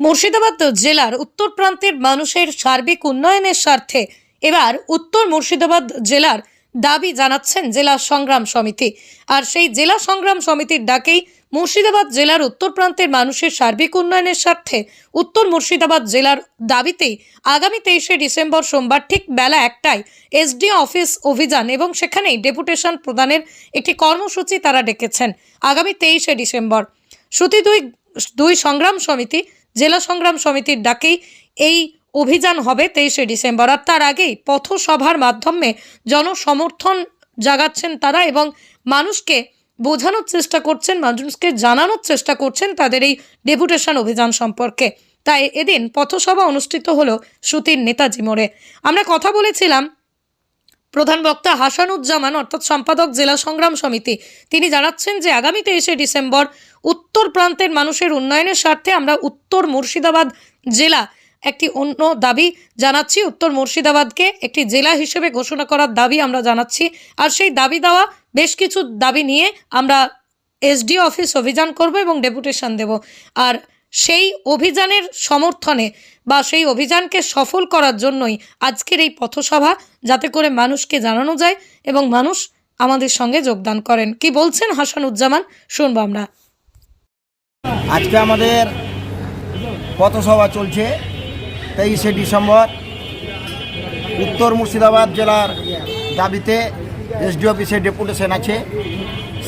মুর্শিদাবাদ জেলার উত্তর প্রান্তের মানুষের সার্বিক উন্নয়নের স্বার্থে এবার উত্তর মুর্শিদাবাদ জেলার দাবি জানাচ্ছেন জেলা সংগ্রাম সমিতি। আর সেই জেলা সংগ্রাম সমিতির ডাকেই মুর্শিদাবাদ জেলার উত্তর প্রান্তের মানুষের সার্বিক উন্নয়নের স্বার্থে উত্তর মুর্শিদাবাদ জেলার দাবিতেই আগামী তেইশে ডিসেম্বর সোমবার ঠিক বেলা একটায় এসডিও অফিস অভিযান এবং সেখানেই ডেপুটেশন প্রদানের একটি কর্মসূচি তারা ডেকেছেন আগামী তেইশে ডিসেম্বর। শ্রুতি দুই দুই সংগ্রাম সমিতি জেলা সংগ্রাম সমিতির ডাকেই এই অভিযান হবে তেইশে ডিসেম্বর। আর তার আগেই পথসভার মাধ্যমে জনসমর্থন জাগাচ্ছেন তারা এবং মানুষকে বোঝানোর চেষ্টা করছেন, মানুষকে জানানোর চেষ্টা করছেন তাদের এই ডেপুটেশন অভিযান সম্পর্কে। তাই এদিন পথসভা অনুষ্ঠিত হলো শ্রুতির নেতাজি মোড়ে। আমরা কথা বলেছিলাম প্রধান বক্তা হাসানুজ্জামান, অর্থাৎ সম্পাদক জেলা সংগ্রাম সমিতি, তিনি জানাচ্ছেন যে আগামী তেইশে ডিসেম্বর উত্তর প্রান্তের মানুষের উন্নয়নের স্বার্থে আমরা উত্তর মুর্শিদাবাদ জেলা একটি অন্য দাবি জানাচ্ছি। উত্তর মুর্শিদাবাদকে একটি জেলা হিসেবে ঘোষণা করার দাবি আমরা জানাচ্ছি। আর সেই দাবি দেওয়া বেশ কিছু দাবি নিয়ে আমরা এসডি অফিস অভিযান করব এবং ডেপুটেশন দেব। আর সেই অভিযানের সমর্থনে বা সেই অভিযানকে সফল করার জন্যই আজকের এই পথসভা, যাতে করে মানুষকে জানানো যায় এবং মানুষ আমাদের সঙ্গে যোগদান করেন। কি বলছেন হাসানুজ্জামান? শুনব আমরা। আজকে আমাদের পথসভা চলছে তেইশে ডিসেম্বর, উত্তর মুর্শিদাবাদ জেলার দাবিতে এসডি অফিসে ডেপুটেশন আছে।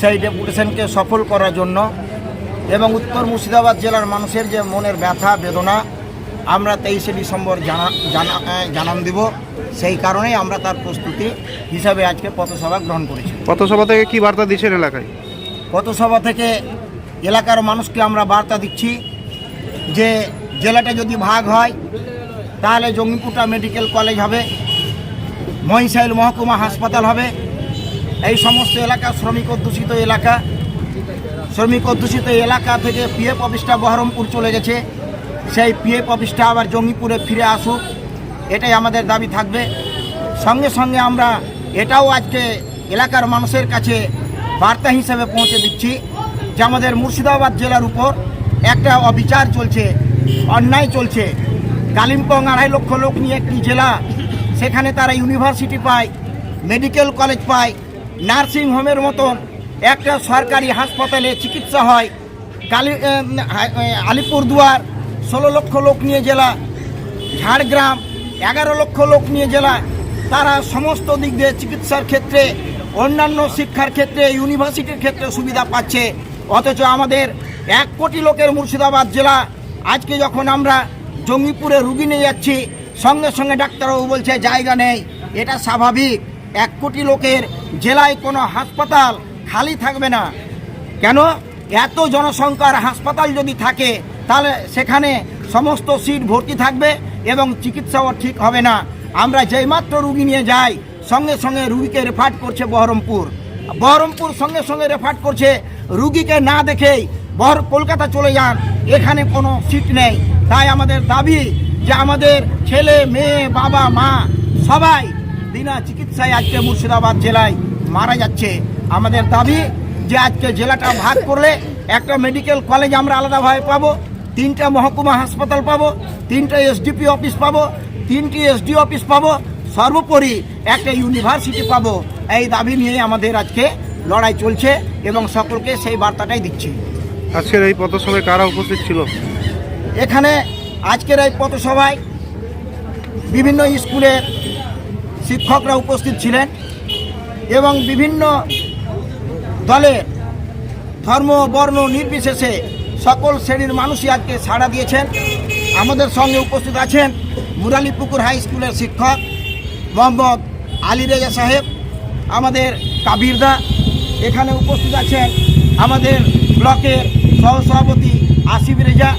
সেই ডেপুটেশনকে সফল করার জন্য এবং উত্তর মুর্শিদাবাদ জেলার মানুষের যে মনের ব্যথা বেদনা আমরা তেইশে ডিসেম্বর জানা জানা জানান দিব। সেই কারণেই আমরা তার প্রস্তুতি হিসাবে আজকে পথসভা গ্রহণ করেছি। পথসভা থেকে কি বার্তা দিচ্ছেন এলাকায়? পথসভা থেকে এলাকার মানুষকে আমরা বার্তা দিচ্ছি যে জেলাটা যদি ভাগ হয় তাহলে জঙ্গিপুটা মেডিকেল কলেজ হবে মহিষাইল মহকুমা হাসপাতাল হবে। এই সমস্ত এলাকা শ্রমিক অধ্যুষিত এলাকা। শ্রমিক অধ্যুষিত এলাকা থেকে পিএফ অফিসটা বহরমপুর চলে গেছে। সেই পিএফ অফিসটা আবার জঙ্গিপুরে ফিরে আসুক, এটাই আমাদের দাবি থাকবে। সঙ্গে সঙ্গে আমরা এটাও আজকে এলাকার মানুষের কাছে বার্তা হিসেবে পৌঁছে দিচ্ছি যে আমাদের মুর্শিদাবাদ জেলার উপর একটা অবিচার চলছে, অন্যায় চলছে। কালিম্পং আড়াই লক্ষ লোক নিয়ে একটি জেলা, সেখানে তারা ইউনিভার্সিটি পায়, মেডিকেল কলেজ পায়, নার্সিং হোমের মতন একটা সরকারি হাসপাতালে চিকিৎসা হয়। কালি আলিপুরদুয়ার, ষোলো লক্ষ লোক নিয়ে জেলা, ঝাড়গ্রাম, এগারো লক্ষ লোক নিয়ে জেলা। তারা সমস্ত দিক দিয়ে চিকিৎসার ক্ষেত্রে, অন্যান্য শিক্ষার ক্ষেত্রে, ইউনিভার্সিটির ক্ষেত্রে সুবিধা পাচ্ছে। অথচ আমাদের এক কোটি লোকের মুর্শিদাবাদ জেলা। আজকে যখন আমরা জঙ্গিপুরে রুগী নিয়ে যাচ্ছি, সঙ্গে সঙ্গে ডাক্তারবাবু বলছে, জায়গা নেই। এটা স্বাভাবিক। এক কোটি লোকের জেলায় কোনো হাসপাতাল খালি থাকবে না। কেন? এত জনসংখ্যার হাসপাতাল যদি থাকে, তাহলে সেখানে সমস্ত সিট ভর্তি থাকবে এবং চিকিৎসাও ঠিক হবে না। আমরা যেইমাত্র রুগী নিয়ে যাই, সঙ্গে সঙ্গে রুগীকে রেফার করছে বহরমপুর। বহরমপুর সঙ্গে সঙ্গে রেফার করছে, রুগীকে না দেখেই বহর, কলকাতা চলে যান, এখানে কোনো সিট নেই। তাই আমাদের দাবি যে আমাদের ছেলে, মেয়ে, বাবা, মা, সবাই বিনা চিকিৎসায় আজকে মুর্শিদাবাদ জেলায় মারা যাচ্ছে। আমাদের দাবি যে আজকে জেলাটা ভাগ করলে একটা মেডিকেল কলেজ আমরা আলাদাভাবে পাবো তিনটা মহকুমা হাসপাতাল পাবো তিনটা এসডিপি অফিস পাবো তিনটি এসডি অফিস পাবো সর্বোপরি একটা ইউনিভার্সিটি পাবো। এই দাবি নিয়ে আমাদের আজকে লড়াই চলছে এবং সকলকে সেই বার্তাটাই দিচ্ছি। আজকের এই পথসভায় কারা উপস্থিত ছিল? এখানে আজকের এই পথসভায় বিভিন্ন স্কুলের শিক্ষকরা উপস্থিত ছিলেন এবং বিভিন্ন দলের ধর্ম, বর্ণ নির্বিশেষে সকল শ্রেণির মানুষই আজকে সাড়া দিয়েছেন। আমাদের সঙ্গে উপস্থিত আছেন মুরালিপুকুর হাই স্কুলের শিক্ষক মোহাম্মদ আলী রেজা সাহেব, আমাদের কাবিরদা এখানে উপস্থিত আছেন আমাদের ব্লকের সহসভাপতি আসিফ রেজা।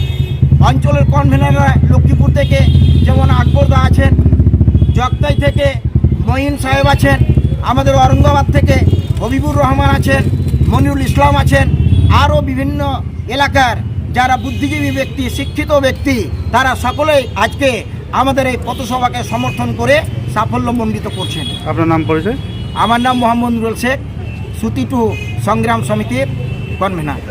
অঞ্চলের কনভেনাররা লক্ষ্মীপুর থেকে যেমন আকবরদা আছেন, জগতাই থেকে মহিন সাহেব আছেন, আমাদের ঔরঙ্গাবাদ থেকে হবিবুর রহমান আছেন মনিরুল ইসলাম আছেন আরও বিভিন্ন এলাকার যারা বুদ্ধিজীবী ব্যক্তি শিক্ষিত ব্যক্তি তারা সকলেই আজকে আমাদের এই পথসভাকে সমর্থন করে সাফল্যমণ্ডিত করছেন। আপনার নাম পরিচয়? আমার নাম মোহাম্মদ নুরুল শেখ সুতিটু সংগ্রাম সমিতির কনভেনার।